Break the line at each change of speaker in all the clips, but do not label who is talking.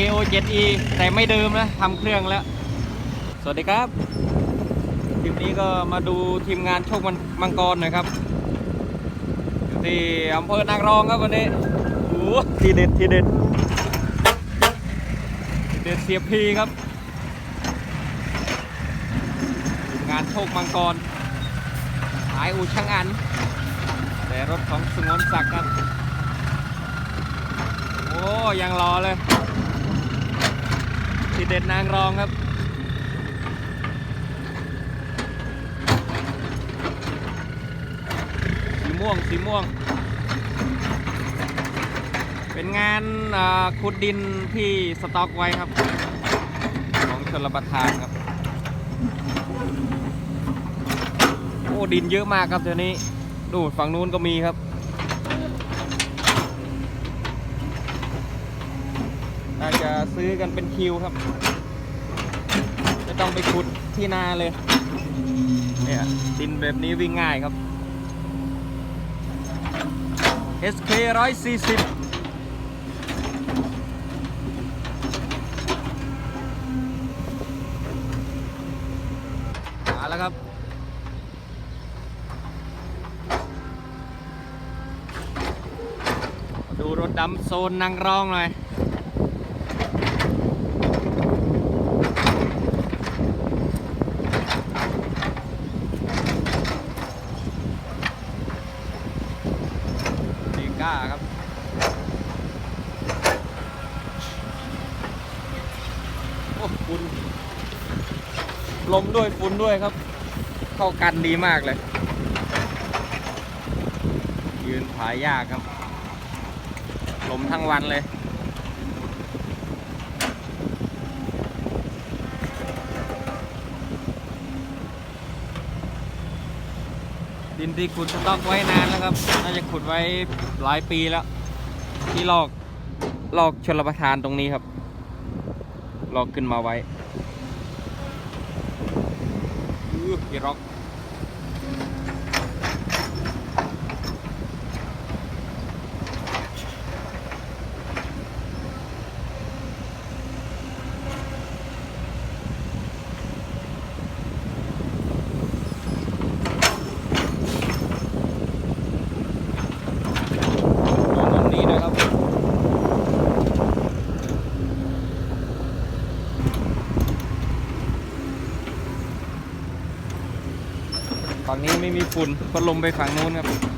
JO 7E แต่ไม่เดิมนะทำเครื่องแล้ว สวัสดีครับคลิปนี้ก็มาดูทีมงานโชคมังกรหน่อยครับอยู่ที่อำเภอนางรองครับวันนี้โอ้ทีเด็ดทีเด็ดทีเด็ดเสียพีครับทีมงานโชคมังกรขายอูช่างอัน แต่รถของสงวนศักดิ์ครับโอ้ยังรอเลย ทีเด็ดนางรองครับสีม่วงสีม่วง เป็นงานขุดดินที่สต็อกไว้ครับ ของชนรับประทานครับโอ้ดินเยอะมากครับเดี๋ยวนี้ ดูฝั่งนู้นก็มีครับ น่าจะ ซื้อกันเป็นคิวครับ ไม่ต้องไปขุดที่นาเลย เนี่ยดินแบบนี้วิ่งง่ายครับ SK 140มาแล้วครับ ดูรถดำโซนนางรองหน่อย ดีก้าครับ โอ้ฝุ่น ลมด้วยฝุ่นด้วยครับ เข้ากันดีมากเลย ยืนผายยากครับ ลมทั้งวันเลยดินที่ขุดสต็อกไว้นานแล้วครับ น่าจะขุดไว้หลายปีแล้ว ที่ลอกลอกชลประทานตรงนี้ครับ ลอกขึ้นมาไว้อื้อ พี่ร็อก ดูมุมนี้หนะครับ ฝั่งนี้ไม่มีฝุ่นพัดลมไปฝั่งนู้นครับ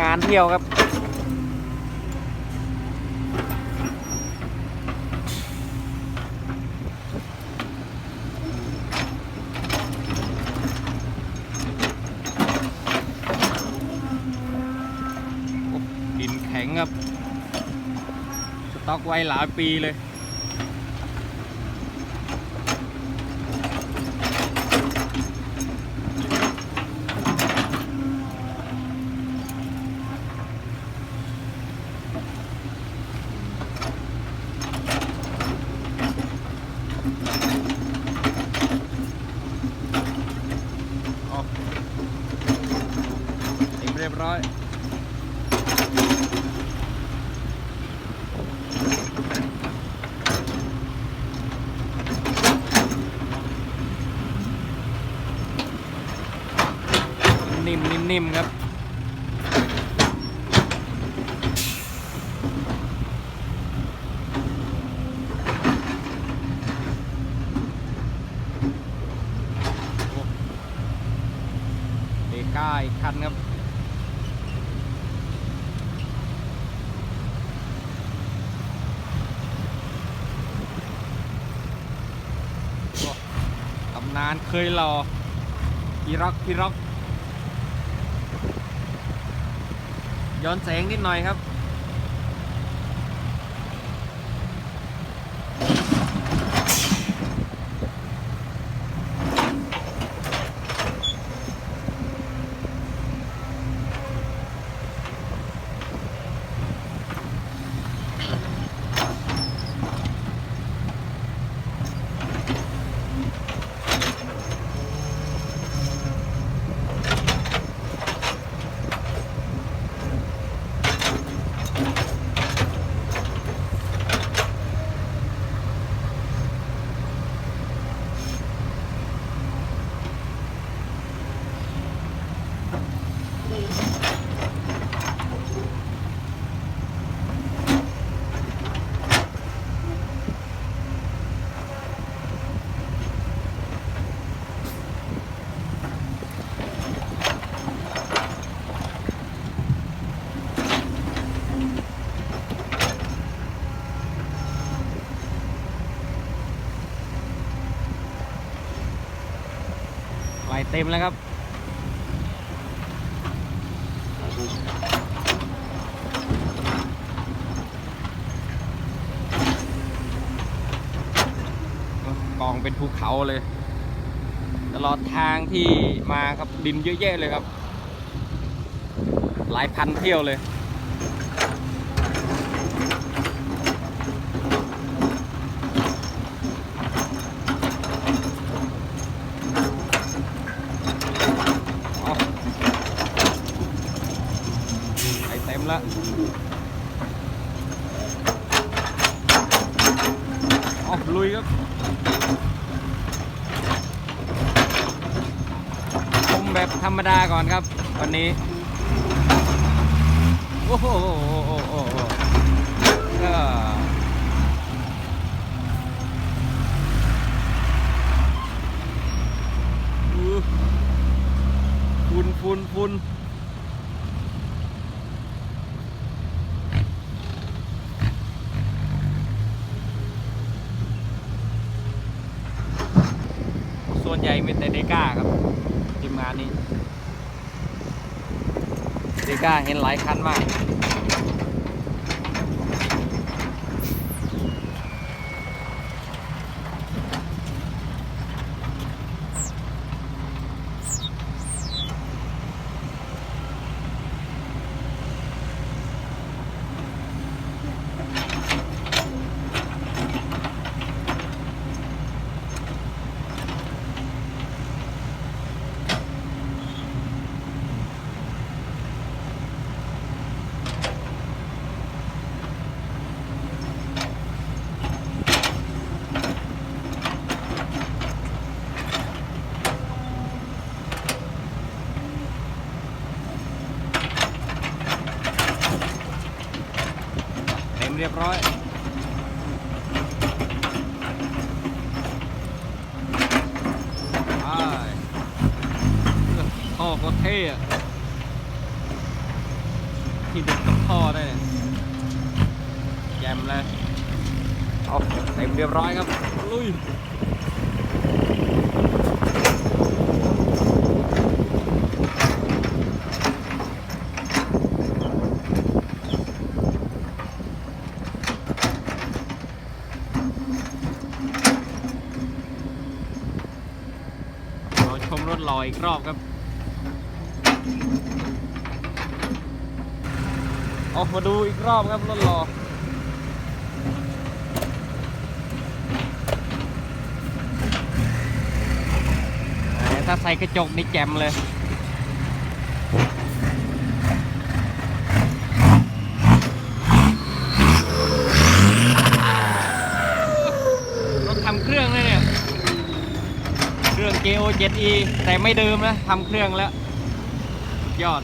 งานเที่ยวครับ ดินแข็งครับ สต็อกไว้หลายปีเลย ร้อยนิ่มนิ่มนิ่มครับเดก้าอีกคันครับ โอ้ตำนานเคยรอพี่ร็อกพี่ร็อกย้อนแสงนิดหน่อยครับ ต็มแล้วครับกองเป็นภูเขาเลย ตลอดทางที่มาครับดินเยอะแยะเลยครับ หลายพันเที่ยวเลย เอาไปเต็มแล้ว ลุยครับชมแบบธรรมดาก่อนครับ วันนี้ โอ้โหก็ฝุ่นฝุ่นฝุ่นส่วนใหญ่มีแต่เดก้าครับทีมงานนี้ เดก้าเห็นหลายคันมาก รียบร้อยท่อก็เท่อะที่ดึงกับท่อได้เนี่ยแจมเลยเอาเต็มเรียบร้อยครับ ลุย เราชม รอบครับ ออกมาดูอีกรอบครับรถรอถ้าใส่กระจกนี่แจ่มเลย รถทำเครื่องเลยเนี่ย เครื่อง JO 7E แต่ไม่เดิมนะทำเครื่องแล้ว ยอด